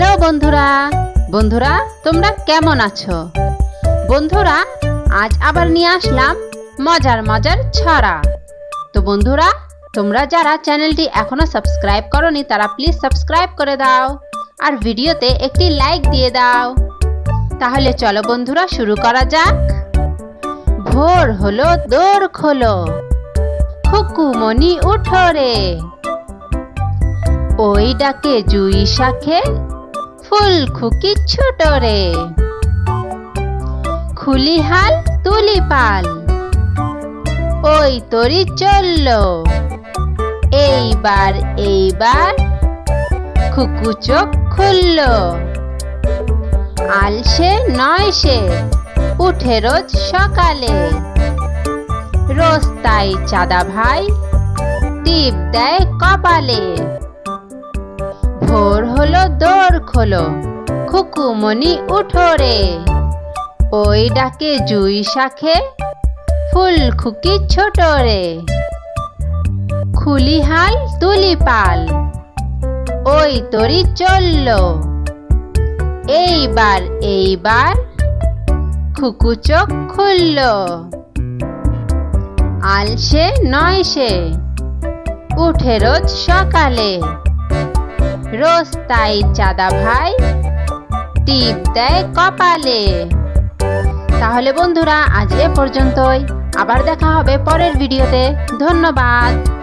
Hello বন্ধুরা। বন্ধুরা, তোমরা কেমন আছো? বন্ধুরা, আজ আবার নিয়ে আসলাম মজার মজার ছড়া। তো বন্ধুরা, তোমরা যারা চ্যানেলটি এখনও সাবস্ক্রাইব করনি, তারা প্লিজ সাবস্ক্রাইব করে দাও আর ভিডিওতে একটি লাইক দিয়ে দাও। তাহলে চলো বন্ধুরা, শুরু করা যাক। ভোর হলো, দোর খোলো। খুকুমনি উঠো রে। ওই ডাকে জুই শাখে ফুল খুকি ছোট রে খুলি হাল, তুলি পাল, ওই তরি চলল। এইবার এইবার খুকু চোখ খুলল। আলসে নয় সে, উঠে রোজ সকালে। রোজ তাই চাঁদা ভাই টিপ দেয় কপালে। ভোর হলো দোর খোলো। খুকুমনি উঠো রে। ওই ডাকে জুই শাখে ফুল খুকি ছোট রে। খুলি হাল তুলি পাল, ওই তরি চলল। এইবার এইবার খুকু চোখ খুলল। আলসে নয় সে, উঠে রোজ সকালে। রোজ তাই চাঁদা ভাই, টিপ দেয় কপালে। তাহলে বন্ধুরা, আজ এ পর্যন্তই। আবার দেখা হবে পরের ভিডিওতে। ধন্যবাদ।